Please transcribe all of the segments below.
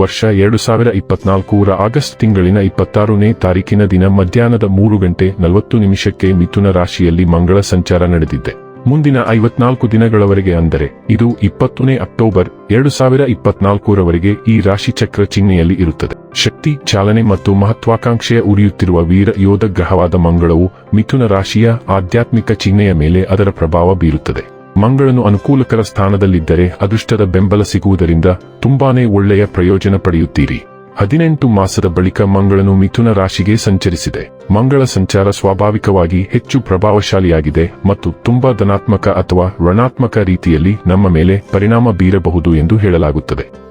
ವರ್ಷ ಎರಡು ಸಾವಿರ ಇಪ್ಪತ್ನಾಲ್ಕೂರ ಆಗಸ್ಟ್ ತಿಂಗಳಿನ ಇಪ್ಪತ್ತಾರನೇ ತಾರೀಕಿನ ದಿನ ಮಧ್ಯಾಹ್ನದ ಮೂರು ಗಂಟೆ ನಲವತ್ತು ನಿಮಿಷಕ್ಕೆ ಮಿಥುನ ರಾಶಿಯಲ್ಲಿ ಮಂಗಳ ಸಂಚಾರ ನಡೆದಿದ್ದೆ ಮುಂದಿನ ಐವತ್ನಾಲ್ಕು ದಿನಗಳವರೆಗೆ ಅಂದರೆ ಇದು ಇಪ್ಪತ್ತನೇ ಅಕ್ಟೋಬರ್ ಎರಡು ಸಾವಿರ ಇಪ್ಪತ್ನಾಲ್ಕರವರೆಗೆ ಈ ರಾಶಿ ಚಕ್ರ ಚಿಹ್ನೆಯಲ್ಲಿ ಇರುತ್ತದೆ. ಶಕ್ತಿ, ಚಾಲನೆ ಮತ್ತು ಮಹತ್ವಾಕಾಂಕ್ಷೆಯ ಉರಿಯುತ್ತಿರುವ ವೀರ ಯೋಧ ಗ್ರಹವಾದ ಮಂಗಳವು ಮಿಥುನ ರಾಶಿಯ ಆಧ್ಯಾತ್ಮಿಕ ಚಿಹ್ನೆಯ ಮೇಲೆ ಅದರ ಪ್ರಭಾವ ಬೀರುತ್ತದೆ. ಮಂಗಳನು ಅನುಕೂಲಕರ ಸ್ಥಾನದಲ್ಲಿದ್ದರೆ ಅದೃಷ್ಟದ ಬೆಂಬಲ ಸಿಗುವುದರಿಂದ ತುಂಬಾನೇ ಒಳ್ಳೆಯ ಪ್ರಯೋಜನ ಪಡೆಯುತ್ತೀರಿ. ಹದಿನೆಂಟು ಮಾಸದ ಬಳಿಕ ಮಂಗಳನು ಮಿಥುನ ರಾಶಿಗೆ ಸಂಚರಿಸಿದೆ. ಮಂಗಳ ಸಂಚಾರ ಸ್ವಾಭಾವಿಕವಾಗಿ ಹೆಚ್ಚು ಪ್ರಭಾವಶಾಲಿಯಾಗಿದೆ ಮತ್ತು ತುಂಬಾ ಧನಾತ್ಮಕ ಅಥವಾ ಋಣಾತ್ಮಕ ರೀತಿಯಲ್ಲಿ ನಮ್ಮ ಮೇಲೆ ಪರಿಣಾಮ ಬೀರಬಹುದು ಎಂದು ಹೇಳಲಾಗುತ್ತದೆ.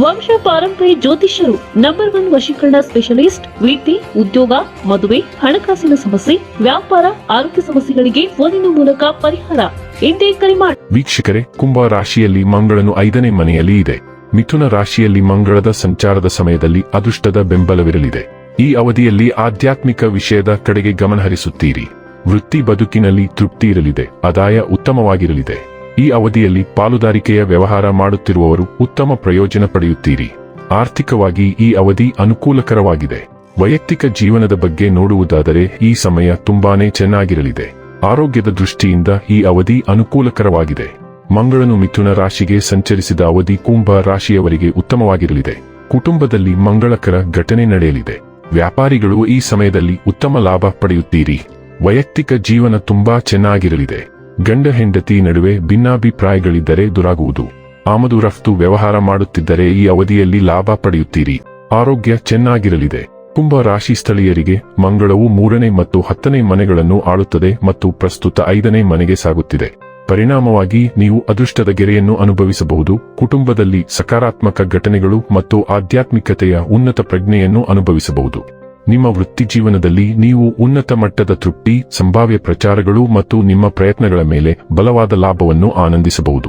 ವಂಶ ಪಾರಂಪರಿ ಜ್ಯೋತಿಷ್ಯರು ನಂಬರ್ ಒನ್ ವಶೀಕರಣ ಸ್ಪೆಷಲಿಸ್ಟ್ ವೃತ್ತಿ ಉದ್ಯೋಗ, ಮದುವೆ, ಹಣಕಾಸಿನ ಸಮಸ್ಯೆ, ವ್ಯಾಪಾರ, ಆರೋಗ್ಯ ಸಮಸ್ಯೆಗಳಿಗೆ ಫೋನಿನ ಮೂಲಕ ಪರಿಹಾರ. ಎಂದೇ ಕರೆ ಮಾಡಿ ವೀಕ್ಷಕರೇ, ಕುಂಭ ರಾಶಿಯಲ್ಲಿ ಮಂಗಳನು ಐದನೇ ಮನೆಯಲ್ಲಿ ಇದೆ. ಮಿಥುನ ರಾಶಿಯಲ್ಲಿ ಮಂಗಳದ ಸಂಚಾರದ ಸಮಯದಲ್ಲಿ ಅದೃಷ್ಟದ ಬೆಂಬಲವಿರಲಿದೆ. ಈ ಅವಧಿಯಲ್ಲಿ ಆಧ್ಯಾತ್ಮಿಕ ವಿಷಯದ ಕಡೆಗೆ ಗಮನಹರಿಸುತ್ತೀರಿ. ವೃತ್ತಿ ಬದುಕಿನಲ್ಲಿ ತೃಪ್ತಿ ಇರಲಿದೆ. ಆದಾಯ ಉತ್ತಮವಾಗಿರಲಿದೆ. ಈ ಅವಧಿಯಲ್ಲಿ ಪಾಲುದಾರಿಕೆಯ ವ್ಯವಹಾರ ಮಾಡುತ್ತಿರುವವರು ಉತ್ತಮ ಪ್ರಯೋಜನ ಪಡೆಯುತ್ತೀರಿ. ಆರ್ಥಿಕವಾಗಿ ಈ ಅವಧಿ ಅನುಕೂಲಕರವಾಗಿದೆ. ವೈಯಕ್ತಿಕ ಜೀವನದ ಬಗ್ಗೆ ನೋಡುವುದಾದರೆ ಈ ಸಮಯ ತುಂಬಾನೇ ಚೆನ್ನಾಗಿರಲಿದೆ. ಆರೋಗ್ಯದ ದೃಷ್ಟಿಯಿಂದ ಈ ಅವಧಿ ಅನುಕೂಲಕರವಾಗಿದೆ. ಮಂಗಳನು ಮಿಥುನ ರಾಶಿಗೆ ಸಂಚರಿಸಿದ ಅವಧಿ ಕುಂಭ ರಾಶಿಯವರಿಗೆ ಉತ್ತಮವಾಗಿರಲಿದೆ. ಕುಟುಂಬದಲ್ಲಿ ಮಂಗಳಕರ ಘಟನೆ ನಡೆಯಲಿದೆ. ವ್ಯಾಪಾರಿಗಳು ಈ ಸಮಯದಲ್ಲಿ ಉತ್ತಮ ಲಾಭ ಪಡೆಯುತ್ತೀರಿ. ವೈಯಕ್ತಿಕ ಜೀವನ ತುಂಬಾ ಚೆನ್ನಾಗಿರಲಿದೆ. ಗಂಡ ಹೆಂಡತಿ ನಡುವೆ ಭಿನ್ನಾಭಿಪ್ರಾಯಗಳಿದ್ದರೆ ದುರಾಗುವುದು. ಆಮದು ರಫ್ತು ವ್ಯವಹಾರ ಮಾಡುತ್ತಿದ್ದರೆ ಈ ಅವಧಿಯಲ್ಲಿ ಲಾಭ ಪಡೆಯುತ್ತೀರಿ. ಆರೋಗ್ಯ ಚೆನ್ನಾಗಿರಲಿದೆ. ಕುಂಭ ರಾಶಿ ಸ್ಥಳೀಯರಿಗೆ ಮಂಗಳವು ಮೂರನೇ ಮತ್ತು ಹತ್ತನೇ ಮನೆಗಳನ್ನು ಆಳುತ್ತದೆ ಮತ್ತು ಪ್ರಸ್ತುತ ಐದನೇ ಮನೆಗೆ ಸಾಗುತ್ತಿದೆ. ಪರಿಣಾಮವಾಗಿ ನೀವು ಅದೃಷ್ಟದ ಗೆರೆಯನ್ನು ಅನುಭವಿಸಬಹುದು. ಕುಟುಂಬದಲ್ಲಿ ಸಕಾರಾತ್ಮಕ ಘಟನೆಗಳು ಮತ್ತು ಆಧ್ಯಾತ್ಮಿಕತೆಯ ಉನ್ನತ ಪ್ರಜ್ಞೆಯನ್ನು ಅನುಭವಿಸಬಹುದು. ನಿಮ್ಮ ವೃತ್ತಿ ಜೀವನದಲ್ಲಿ ನೀವು ಉನ್ನತ ಮಟ್ಟದ ತೃಪ್ತಿ, ಸಂಭಾವ್ಯ ಪ್ರಚಾರಗಳು ಮತ್ತು ನಿಮ್ಮ ಪ್ರಯತ್ನಗಳ ಮೇಲೆ ಬಲವಾದ ಲಾಭವನ್ನು ಆನಂದಿಸಬಹುದು.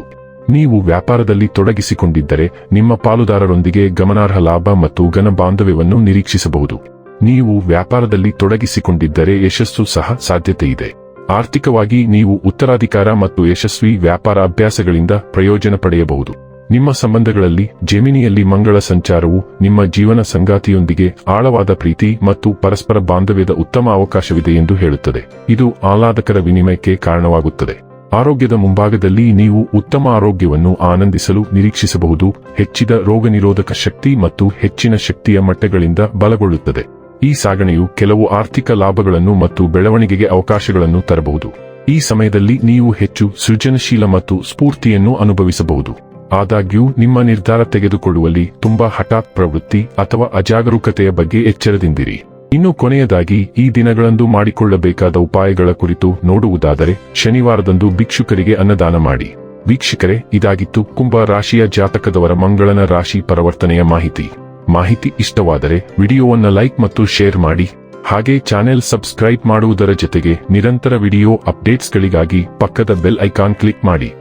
ನೀವು ವ್ಯಾಪಾರದಲ್ಲಿ ತೊಡಗಿಸಿಕೊಂಡಿದ್ದರೆ ನಿಮ್ಮ ಪಾಲುದಾರರೊಂದಿಗೆ ಗಮನಾರ್ಹ ಲಾಭ ಮತ್ತು ಘನ ಬಾಂಧವ್ಯವನ್ನು ನಿರೀಕ್ಷಿಸಬಹುದು. ನೀವು ವ್ಯಾಪಾರದಲ್ಲಿ ತೊಡಗಿಸಿಕೊಂಡಿದ್ದರೆ ಯಶಸ್ಸು ಸಹ ಸಾಧ್ಯತೆಯಿದೆ. ಆರ್ಥಿಕವಾಗಿ ನೀವು ಉತ್ತರಾಧಿಕಾರ ಮತ್ತು ಯಶಸ್ವಿ ವ್ಯಾಪಾರ ಅಭ್ಯಾಸಗಳಿಂದ ಪ್ರಯೋಜನ ಪಡೆಯಬಹುದು. ನಿಮ್ಮ ಸಂಬಂಧಗಳಲ್ಲಿ ಜೆಮಿನಿಯಲ್ಲಿ ಮಂಗಳ ಸಂಚಾರವು ನಿಮ್ಮ ಜೀವನ ಸಂಗಾತಿಯೊಂದಿಗೆ ಆಳವಾದ ಪ್ರೀತಿ ಮತ್ತು ಪರಸ್ಪರ ಬಾಂಧವ್ಯದ ಉತ್ತಮ ಅವಕಾಶವಿದೆ ಎಂದು ಹೇಳುತ್ತದೆ. ಇದು ಆಹ್ಲಾದಕರ ವಿನಿಮಯಕ್ಕೆ ಕಾರಣವಾಗುತ್ತದೆ. ಆರೋಗ್ಯದ ಮುಂಭಾಗದಲ್ಲಿ ನೀವು ಉತ್ತಮ ಆರೋಗ್ಯವನ್ನು ಆನಂದಿಸಲು ನಿರೀಕ್ಷಿಸಬಹುದು. ಹೆಚ್ಚಿದ ರೋಗನಿರೋಧಕ ಶಕ್ತಿ ಮತ್ತು ಹೆಚ್ಚಿನ ಶಕ್ತಿಯ ಮಟ್ಟಗಳಿಂದ ಬಲಗೊಳ್ಳುತ್ತದೆ. ಈ ಸಾಗಣೆಯು ಕೆಲವು ಆರ್ಥಿಕ ಲಾಭಗಳನ್ನು ಮತ್ತು ಬೆಳವಣಿಗೆಗೆ ಅವಕಾಶಗಳನ್ನು ತರಬಹುದು. ಈ ಸಮಯದಲ್ಲಿ ನೀವು ಹೆಚ್ಚು ಸೃಜನಶೀಲ ಮತ್ತು ಸ್ಫೂರ್ತಿಯನ್ನು ಅನುಭವಿಸಬಹುದು. ಆದಾಗ್ಯೂ, ನಿಮ್ಮ ನಿರ್ಧಾರ ತೆಗೆದುಕೊಳ್ಳುವಲ್ಲಿ ತುಂಬಾ ಹಠಾತ್ ಪ್ರವೃತ್ತಿ ಅಥವಾ ಅಜಾಗರೂಕತೆಯ ಬಗ್ಗೆ ಎಚ್ಚರದಿಂದಿರಿ. ಇನ್ನು ಕೊನೆಯದಾಗಿ, ಈ ದಿನಗಳಂದು ಮಾಡಿಕೊಳ್ಳಬೇಕಾದ ಉಪಾಯಗಳ ಕುರಿತು ನೋಡುವುದಾದರೆ, ಶನಿವಾರದಂದು ಭಿಕ್ಷುಕರಿಗೆ ಅನ್ನದಾನ ಮಾಡಿ. ವೀಕ್ಷಕರೇ, ಇದಾಗಿತ್ತು ಕುಂಭ ರಾಶಿಯ ಜಾತಕದವರ ಮಂಗಳನ ರಾಶಿ ಪರಿವರ್ತನೆಯ ಮಾಹಿತಿ. ಮಾಹಿತಿ ಇಷ್ಟವಾದರೆ, ವಿಡಿಯೋವನ್ನ ಲೈಕ್ ಮತ್ತು ಶೇರ್ ಮಾಡಿ. ಹಾಗೆ ಚಾನೆಲ್ ಸಬ್ಸ್ಕ್ರೈಬ್ ಮಾಡುವುದರ ಜೊತೆಗೆ ನಿರಂತರ ವಿಡಿಯೋ ಅಪ್ಡೇಟ್ಸ್ಗಳಿಗಾಗಿ ಪಕ್ಕದ ಬೆಲ್ ಐಕಾನ್ ಕ್ಲಿಕ್ ಮಾಡಿ.